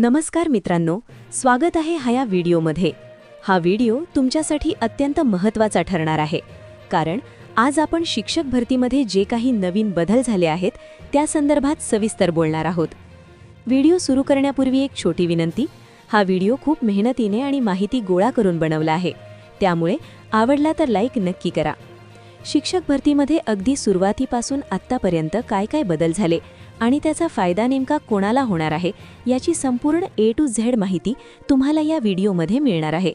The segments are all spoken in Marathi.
नमस्कार मित्रांनो स्वागत आहे हा या व्हिडिओमध्ये. हा व्हिडिओ तुमच्यासाठी अत्यंत महत्त्वाचा ठरणार आहे. कारण आज आपण शिक्षक भरतीमध्ये जे काही नवीन बदल झाले आहेत त्या संदर्भात सविस्तर बोलणार आहोत. व्हिडिओ सुरू करण्यापूर्वी एक छोटी विनंती हा व्हिडिओ खूप मेहनतीने आणि माहिती गोळा करून बनवला आहे. त्यामुळे आवडला तर लाईक नक्की करा. शिक्षक भरतीमध्ये अगदी सुरुवातीपासून आत्तापर्यंत काय काय बदल झाले आणि त्याचा फायदा नेमका कोणाला होणार आहे याची संपूर्ण ए टू झेड माहिती तुम्हाला या व्हिडिओमध्ये मिळणार आहे.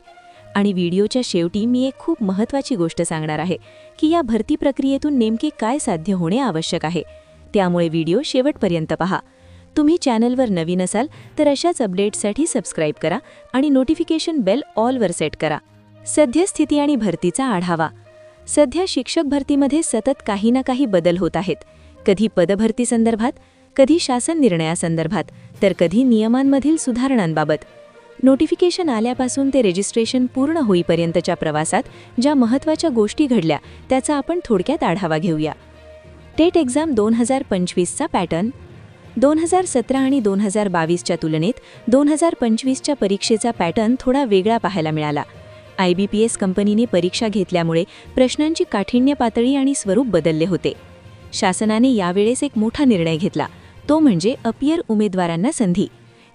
आणि व्हिडिओच्या शेवटी मी एक खूप महत्त्वाची गोष्ट सांगणार आहे की या भरती प्रक्रियेतून नेमके काय साध्य होणे आवश्यक आहे. त्यामुळे व्हिडिओ शेवटपर्यंत पहा. तुम्ही चॅनलवर नवीन असाल तर अशाच अपडेट्ससाठी सबस्क्राईब करा आणि नोटिफिकेशन बेल ऑलवर सेट करा. सद्यस्थिती आणि भरतीचा आढावा. सध्या शिक्षक भरतीमध्ये सतत काही ना काही बदल होत आहेत. कधी पदभरती संदर्भात कधी शासन निर्णयासंदर्भात तर कधी नियमांमधील सुधारणांबाबत. नोटिफिकेशन आल्यापासून ते रजिस्ट्रेशन पूर्ण होईपर्यंतच्या प्रवासात ज्या महत्त्वाच्या गोष्टी घडल्या त्याचा आपण थोडक्यात आढावा घेऊया. टेट एक्झाम दोन हजार पंचवीसचा पॅटर्न दोन हजार सतरा आणि दोन हजार बावीसच्या तुलनेत दोन हजार पंचवीसच्या परीक्षेचा पॅटर्न थोडा वेगळा पाहायला मिळाला. आय बी पी एस कंपनीने परीक्षा घेतल्यामुळे प्रश्नांची काठिण्य पातळी आणि स्वरूप बदलले होते. शासनाने यावेळेस एक मोठा निर्णय घेतला. तो म्हणजे अपियर उमेदवारांना संधी.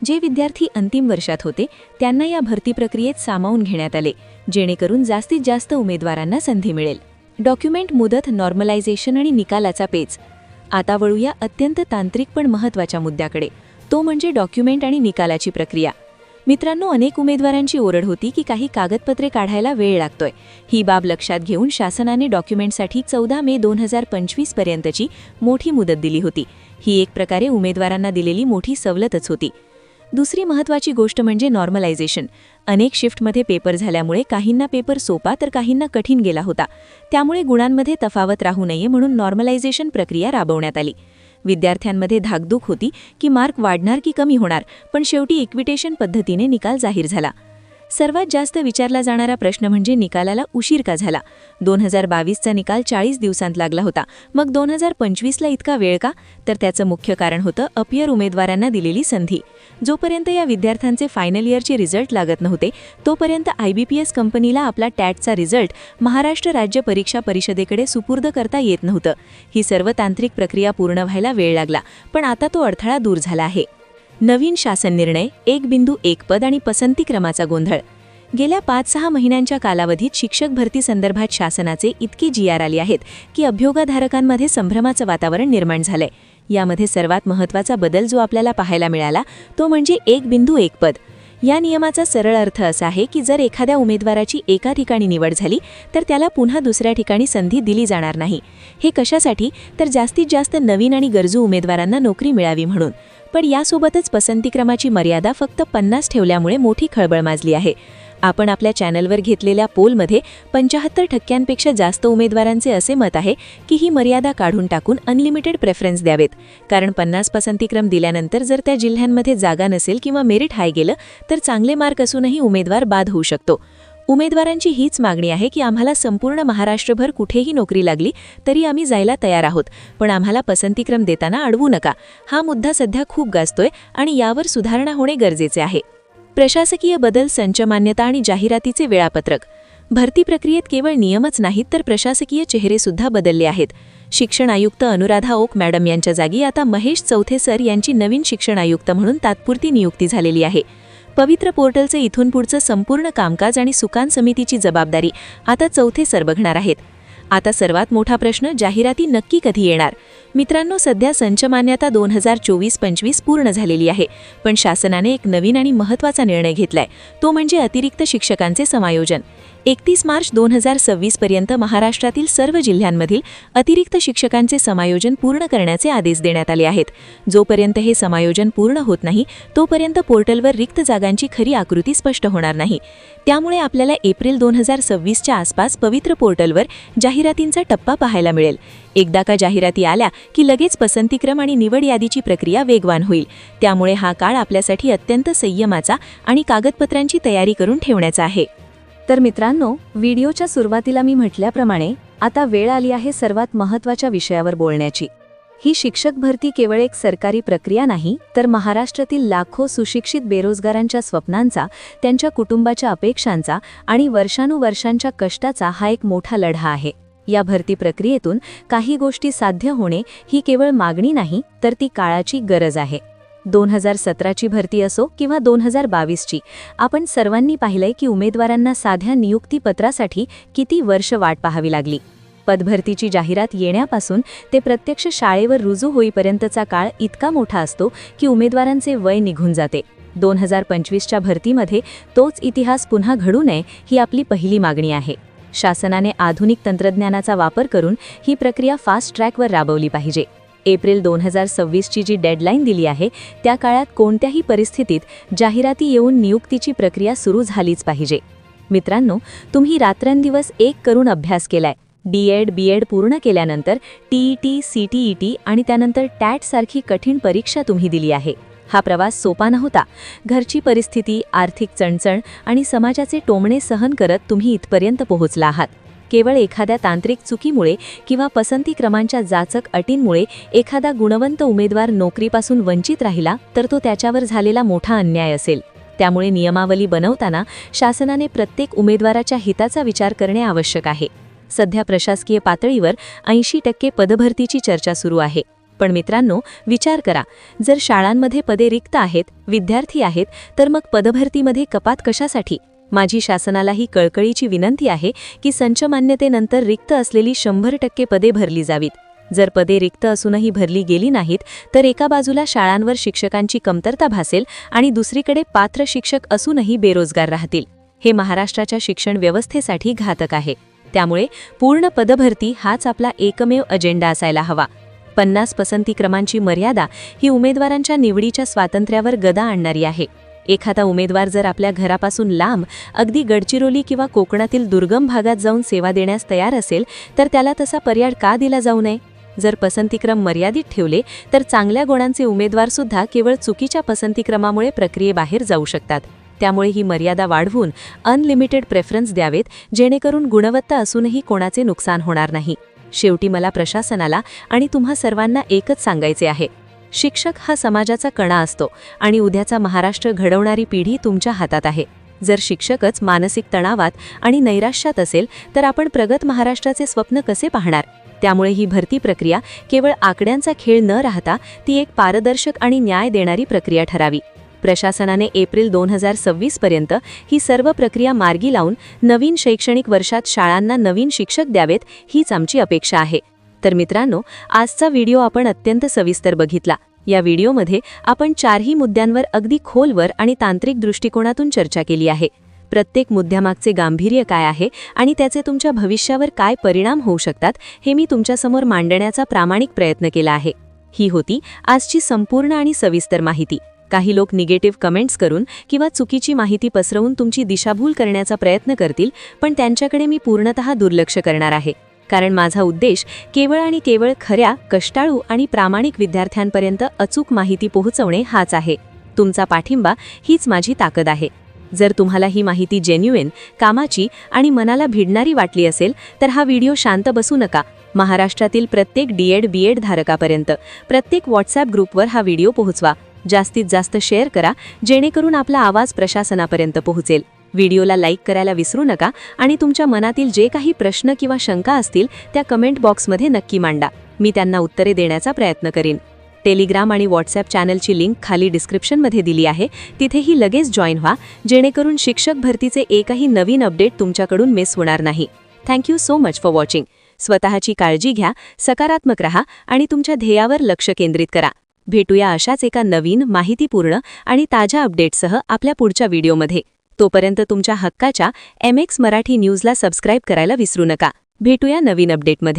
जे विद्यार्थी अंतिम वर्षात होते त्यांना या भरती प्रक्रियेत सामावून घेण्यात आले जेणेकरून जास्तीत जास्त उमेदवारांना संधी मिळेल. डॉक्युमेंट मुदत नॉर्मलायझेशन आणि निकालाचा पेच. आता वळूया अत्यंत तांत्रिक पण महत्त्वाच्या मुद्द्याकडे. तो म्हणजे डॉक्युमेंट आणि निकालाची प्रक्रिया. मित्रांनो अनेक उमेदवारांची ओरड होती की काही कागदपत्रे काढायला वेळ लागतोय. ही बाब लक्षात घेऊन शासनाने डॉक्युमेंटसाठी चौदा मे दोन हजार पंचवीस पर्यंतची मोठी मुदत दिली होती. ही एक प्रकारे उमेदवारांना दिलेली मोठी सवलतच होती. दुसरी महत्त्वाची गोष्ट म्हणजे नॉर्मलायझेशन. अनेक शिफ्टमध्ये पेपर झाल्यामुळे काहींना पेपर सोपा तर काहींना कठीण गेला होता. त्यामुळे गुणांमध्ये तफावत राहू नये म्हणून नॉर्मलायझेशन प्रक्रिया राबवण्यात आली. विद्यार्थ्यांमध्ये धाकधूक होती की मार्क वाढणार की कमी होणार पण शेवटी इक्विटेशन पद्धतीने निकाल जाहीर झाला. सर्वात जास्त विचारला जाणारा प्रश्न म्हणजे निकालाला उशीर का झाला? दोन हजार बावीसचा निकाल चाळीस दिवसांत लागला होता. मग दोन हजार पंचवीसला इतका वेळ का? तर त्याचं मुख्य कारण होतं अपियर उमेदवारांना दिलेली संधी. जोपर्यंत या विद्यार्थ्यांचे फायनल इयरचे रिझल्ट लागत नव्हते तोपर्यंत आय बी पी एस कंपनीला आपला टॅटचा रिझल्ट महाराष्ट्र राज्य परीक्षा परिषदेकडे सुपूर्द करता येत नव्हतं. ही सर्व तांत्रिक प्रक्रिया पूर्ण व्हायला वेळ लागला पण आता तो अडथळा दूर झाला आहे. नवीन शासन निर्णय एक बिंदू एक पद आणि पसंती क्रमाचा गोंधळ. गेल्या पाच सहा महिन्यांच्या कालावधीत शिक्षक भरती संदर्भात शासनाचे इतके जी आर आले आहेत की अभ्योगाधारकांमध्ये संभ्रमाचं वातावरण निर्माण झालंय. यामध्ये सर्वात महत्त्वाचा बदल जो आपल्याला पाहायला मिळाला तो म्हणजे एक बिंदू एक पद. या नियमाचा सरळ अर्थ असा आहे की जर एखाद्या उमेदवाराची एका ठिकाणी निवड झाली तर त्याला पुन्हा दुसऱ्या ठिकाणी संधी दिली जाणार नाही. हे कशासाठी? तर जास्तीत जास्त नवीन आणि गरजू उमेदवारांना नोकरी मिळावी म्हणून. पण यासोबतच पसंतीक्रमाची मर्यादा फक्त पन्नास ठेवल्यामुळे मोठी खळबळ माजली आहे. आपण आपल्या चॅनलवर घेतलेल्या पोलमध्ये पंचाहत्तर टक्क्यांपेक्षा जास्त उमेदवारांचे असे मत आहे की ही मर्यादा काढून टाकून अनलिमिटेड प्रेफरन्स द्यावेत. कारण पन्नास पसंतीक्रम दिल्यानंतर जर त्या जिल्ह्यांमध्ये जागा नसेल किंवा मेरिट हाय गेलं तर चांगले मार्क असूनही उमेदवार बाद होऊ शकतो. उमेदवारांची हीच मागणी आहे की आम्हाला संपूर्ण महाराष्ट्रभर कुठेही नोकरी लागली तरी आम्ही जायला तयार आहोत. पण आम्हाला पसंतीक्रम देताना अडवू नका. हा मुद्दा सध्या खूप गाजतोय आणि यावर सुधारणा होणे गरजेचे आहे. प्रशासकीय बदल संचमान्यता आणि जाहिरातीचे वेळापत्रक. भरती प्रक्रियेत केवळ नियमच नाहीत तर प्रशासकीय चेहरेसुद्धा बदलले आहेत. शिक्षण आयुक्त अनुराधा ओक मॅडम यांच्या जागी आता महेश चौथे सर यांची नवीन शिक्षण आयुक्त म्हणून तात्पुरती नियुक्ती झालेली आहे. पवित्र पोर्टलचे इथून पुढचं संपूर्ण कामकाज आणि सुकान समितीची जबाबदारी आता चौथे सर बघणार आहेत. आता सर्वात मोठा प्रश्न जाहिराती नक्की कधी येणार? मित्रांनो सध्या संच मान्यता दोन हजार चोवीस पंचवीस पूर्ण झालेली आहे पण शासनाने एक नवीन आणि महत्त्वाचा निर्णय घेतलाय. तो म्हणजे अतिरिक्त शिक्षकांचे समायोजन. एकतीस मार्च दोन हजार सव्वीसपर्यंत महाराष्ट्रातील सर्व जिल्ह्यांमधील अतिरिक्त शिक्षकांचे समायोजन पूर्ण करण्याचे आदेश देण्यात आले आहेत. जोपर्यंत हे समायोजन पूर्ण होत नाही तोपर्यंत पोर्टलवर रिक्त जागांची खरी आकृती स्पष्ट होणार नाही. त्यामुळे आपल्याला एप्रिल दोन हजार सव्वीसच्या आसपास पवित्र पोर्टलवर जाहिरातींचा टप्पा पाहायला मिळेल. एकदा का जाहिराती आल्या की लगेच पसंतीक्रम आणि निवड यादीची प्रक्रिया वेगवान होईल. त्यामुळे हा काळ आपल्यासाठी अत्यंत संयमाचा आणि कागदपत्रांची तयारी करून ठेवण्याचा आहे. तर मित्रांनो व्हिडिओच्या सुरुवातीला मी म्हटल्याप्रमाणे आता वेळ आली आहे सर्वात महत्त्वाच्या विषयावर बोलण्याची. ही शिक्षक भरती केवळ एक सरकारी प्रक्रिया नाही तर महाराष्ट्रातील लाखो सुशिक्षित बेरोजगारांच्या स्वप्नांचा त्यांच्या कुटुंबाच्या अपेक्षांचा आणि वर्षानुवर्षांच्या कष्टाचा हा एक मोठा लढा आहे. या भरती प्रक्रियेतून काही गोष्टी साध्य होणे ही केवळ मागणी नाही तर ती काळाची गरज आहे. दोन हजार सतराची भरती असो किंवा दोन हजार बावीसची आपण सर्वांनी पाहिलंय की उमेदवारांना साध्या नियुक्तीपत्रासाठी किती वर्ष वाट पाहावी लागली. पदभरतीची जाहिरात येण्यापासून ते प्रत्यक्ष शाळेवर रुजू होईपर्यंतचा काळ इतका मोठा असतो की उमेदवारांचे वय निघून जाते. दोन हजार पंचवीसच्या भरतीमध्ये तोच इतिहास पुन्हा घडू नये ही आपली पहिली मागणी आहे. शासनाने आधुनिक तंत्रज्ञानाचा वापर करून ही प्रक्रिया फास्ट ट्रॅकवर राबवली पाहिजे. एप्रिल दोन हजार सव्वीसची जी डेडलाईन दिली आहे त्या काळात कोणत्याही परिस्थितीत जाहिराती येऊन नियुक्तीची प्रक्रिया सुरू झालीच पाहिजे. मित्रांनो तुम्ही रात्रंदिवस एक करून अभ्यास केलाय. डी एड बी एड पूर्ण केल्यानंतर T E T C T E T आणि त्यानंतर टॅटसारखी कठीण परीक्षा तुम्ही दिली आहे. हा प्रवास सोपा नव्हता. घरची परिस्थिती आर्थिक चणचण आणि समाजाचे टोमणे सहन करत तुम्ही इथपर्यंत पोहोचला आहात. केवळ एखाद्या तांत्रिक चुकीमुळे किंवा पसंती क्रमांच्या जाचक अटींमुळे एखादा गुणवंत उमेदवार नोकरीपासून वंचित राहिला तर तो त्याच्यावर झालेला मोठा अन्याय असेल. त्यामुळे नियमावली बनवताना शासनाने प्रत्येक उमेदवाराच्या हिताचा विचार करणे आवश्यक आहे. सध्या प्रशासकीय पातळीवर ऐंशी टक्के पदभरतीची चर्चा सुरू आहे. पण मित्रांनो विचार करा. जर शाळांमध्ये पदे रिक्त आहेत विद्यार्थी आहेत तर मग पदभरतीमध्ये कपात कशासाठी? माझी शासनाला ही कळकळीची विनंती आहे की संच मान्यतेनंतर रिक्त असलेली शंभर टक्के पदे भरली जावीत. जर पदे रिक्त असूनही भरली गेली नाहीत तर एका बाजूला शाळांवर शिक्षकांची कमतरता भासेल आणि दुसरीकडे पात्र शिक्षक असूनही बेरोजगार राहतील. हे महाराष्ट्राच्या शिक्षण व्यवस्थेसाठी घातक आहे. त्यामुळे पूर्ण पदभरती हाच आपला एकमेव अजेंडा असायला हवा. पन्नास पसंती क्रमांची मर्यादा ही उमेदवारांच्या निवडीच्या स्वातंत्र्यावर गदा आणणारी आहे. एखादा उमेदवार जर आपल्या घरापासून लांब अगदी गडचिरोली किंवा कोकणातील दुर्गम भागात जाऊन सेवा देण्यास तयार असेल तर त्याला तसा पर्याय का दिला जाऊ नये? जर पसंतीक्रम मर्यादित ठेवले तर चांगल्या गुणांचे उमेदवार सुद्धा केवळ चुकीच्या पसंतीक्रमामुळे प्रक्रियेबाहेर जाऊ शकतात. त्यामुळे ही मर्यादा वाढवून अनलिमिटेड प्रेफरन्स द्यावेत जेणेकरून गुणवत्ता असूनही कोणाचे नुकसान होणार नाही. शेवटी मला प्रशासनाला आणि तुम्हा सर्वांना एकच सांगायचे आहे. शिक्षक हा समाजाचा कणा असतो आणि उद्याचा महाराष्ट्र घडवणारी पिढी तुमच्या हातात आहे. जर शिक्षकच मानसिक तणावात आणि नैराश्यात असेल तर आपण प्रगत महाराष्ट्राचे स्वप्न कसे पाहणार? त्यामुळे ही भरती प्रक्रिया केवळ आकड्यांचा खेळ न राहता ती एक पारदर्शक आणि न्याय देणारी प्रक्रिया ठरावी. प्रशासनाने एप्रिल दोन हजार सव्वीस पर्यंत ही सर्व प्रक्रिया मार्गी लावून नवीन शैक्षणिक वर्षात शाळांना नवीन शिक्षक द्यावेत हीच आमची अपेक्षा आहे. तर मित्रांनो आजचा व्हिडिओ आपण अत्यंत सविस्तर बघितला. या व्हिडिओमध्ये आपण चारही मुद्द्यांवर अगदी खोलवर आणि तांत्रिक दृष्टिकोनातून चर्चा केली आहे. प्रत्येक मुद्द्यामागचे गांभीर्य काय आहे आणि त्याचे तुमच्या भविष्यावर काय परिणाम होऊ शकतात हे मी तुमच्यासमोर मांडण्याचा प्रामाणिक प्रयत्न केला आहे. ही होती आजची संपूर्ण आणि सविस्तर माहिती. काही लोक निगेटिव्ह कमेंट्स करून किंवा चुकीची माहिती पसरवून तुमची दिशाभूल करण्याचा प्रयत्न करतील पण त्यांच्याकडे मी पूर्णतः दुर्लक्ष करणार आहे. कारण माझा उद्देश केवळ आणि केवळ खऱ्या कष्टाळू आणि प्रामाणिक विद्यार्थ्यांपर्यंत अचूक माहिती पोहोचवणे हाच आहे. तुमचा पाठिंबा हीच माझी ताकद आहे. जर तुम्हाला ही माहिती जेन्युएन कामाची आणि मनाला भिडणारी वाटली असेल तर हा व्हिडिओ शांत बसू नका. महाराष्ट्रातील प्रत्येक डी एड बी एड धारकापर्यंत प्रत्येक व्हॉट्सॲप ग्रुपवर हा व्हिडिओ पोहोचवा. जास्तीत जास्त शेअर करा जेणेकरून आपला आवाज प्रशासनापर्यंत पोहोचेल. व्हिडिओला लाईक करायला विसरू नका आणि तुमच्या मनातील जे काही प्रश्न किंवा शंका असतील त्या कमेंट बॉक्समध्ये नक्की मांडा. मी त्यांना उत्तरे देण्याचा प्रयत्न करीन. टेलिग्राम आणि व्हॉट्सॲप चॅनलची लिंक खाली डिस्क्रिप्शनमध्ये दिली आहे. तिथेही लगेच जॉईन व्हा जेणेकरून शिक्षक भरतीचे एकही नवीन अपडेट तुमच्याकडून मिस होणार नाही. Thank you so much for watching. स्वतःची काळजी घ्या सकारात्मक रहा आणि तुमच्या ध्येयावर लक्ष केंद्रित करा. भेटूया अशाच एका नवीन माहितीपूर्ण आणि ताज्या अपडेटसह आपल्या पुढच्या व्हिडिओमध्ये. तोपर्यंत तुमच्या हक्काच्या एम एक्स मराठी न्यूजला सबस्क्राईब करायला विसरू नका. भेटूया नवीन अपडेटमध्ये.